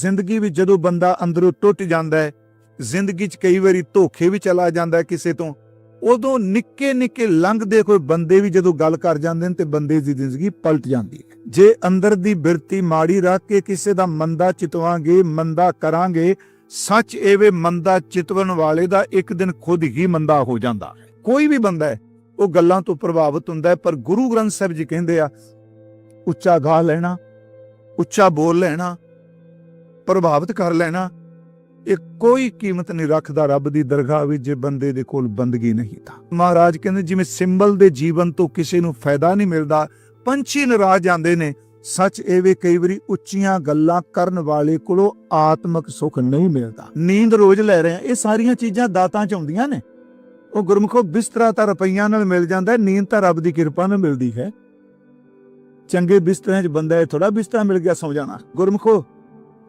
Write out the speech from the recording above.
ਜ਼ਿੰਦਗੀ ਵਿੱਚ ਜਦੋਂ ਬੰਦਾ ਅੰਦਰੋਂ ਟੁੱਟ ਜਾਂਦਾ ਹੈ, ਜ਼ਿੰਦਗੀ 'ਚ ਕਈ ਵਾਰੀ ਧੋਖੇ ਵੀ ਚਲਾ ਜਾਂਦਾ ਕਿਸੇ ਤੋਂ, ਉਦੋਂ ਨਿੱਕੇ ਨਿੱਕੇ ਲੰਘਦੇ ਕੋਈ ਬੰਦੇ ਵੀ ਜਦੋਂ ਗੱਲ ਕਰ ਜਾਂਦੇ ਨੇ ਤੇ ਬੰਦੇ ਦੀ ਜ਼ਿੰਦਗੀ ਪਲਟ ਜਾਂਦੀ ਹੈ। ਜੇ ਅੰਦਰ ਦੀ ਬਿਰਤੀ ਮਾੜੀ ਰੱਖ ਕੇ ਕਿਸੇ ਦਾ ਮੰਦਾ ਚਿਤਵਾਂਗੇ, ਮੰਦਾ ਕਰਾਂਗੇ, ਸੱਚ ਏਵੇਂ ਮੰਦਾ ਚਿਤਵਨ ਵਾਲੇ ਦਾ ਇੱਕ ਦਿਨ ਖੁਦ ਹੀ ਮੰਦਾ ਹੋ ਜਾਂਦਾ ਹੈ। ਕੋਈ ਵੀ ਬੰਦਾ ਹੈ, ਉਹ ਗੱਲਾਂ ਤੋਂ ਪ੍ਰਭਾਵਿਤ ਹੁੰਦਾ ਹੈ, ਪਰ ਗੁਰੂ ਗ੍ਰੰਥ ਸਾਹਿਬ ਜੀ ਕਹਿੰਦੇ ਆ, ਉੱਚਾ ਗਾ ਲੈਣਾ, ਉੱਚਾ ਬੋਲ ਲੈਣਾ ਪ੍ਰਭਾਵਿਤ ਕਰ ਲੈਣਾ, ਇਹ ਕੋਈ ਕੀਮਤ ਨਹੀਂ ਰੱਖਦਾ ਰੱਬ ਦੀ ਦਰਗਾਹ ਵਿੱਚ ਜੇ ਬੰਦੇ ਦੇ ਕੋਲ ਬੰਦਗੀ ਨਹੀਂ ਤਾਂ। ਮਹਾਰਾਜ ਕਹਿੰਦੇ, ਜਿਵੇਂ ਸਿੰਬਲ ਦੇ ਜੀਵਨ ਤੋਂ ਕਿਸੇ ਨੂੰ ਫਾਇਦਾ ਨਹੀਂ ਮਿਲਦਾ, ਪੰਛੀ ਨਾਰਾਜ਼ ਜਾਂਦੇ ਨੇ, ਸੱਚ ਇਹ ਵੀ ਕਈ ਵਾਰੀ ਉੱਚੀਆਂ ਗੱਲਾਂ ਕਰਨ ਵਾਲੇ ਕੋਲੋਂ ਆਤਮਿਕ ਸੁੱਖ ਨਹੀਂ ਮਿਲਦਾ। ਨੀਂਦ ਰੋਜ਼ ਲੈ ਰਹੇ ਆ, ਇਹ ਸਾਰੀਆਂ ਚੀਜ਼ਾਂ ਦਾਤਾਂ ਚ ਆਉਂਦੀਆਂ ਨੇ। ਉਹ ਗੁਰਮੁਖੋ ਬਿਸਤਰਾ ਤਾਂ ਰੁਪਈਆਂ ਨਾਲ ਮਿਲ ਜਾਂਦਾ, ਨੀਂਦ ਤਾਂ ਰੱਬ ਦੀ ਕਿਰਪਾ ਨਾਲ ਮਿਲਦੀ ਹੈ। ਚੰਗੇ ਬਿਸਤਰਿਆਂ 'ਚ ਬੰਦਾ ਇਹ ਥੋੜਾ ਬਿਸਤਰਾ ਮਿਲ ਗਿਆ, ਸੌ ਜਾਣਾ। ਗੁਰਮੁਖੋ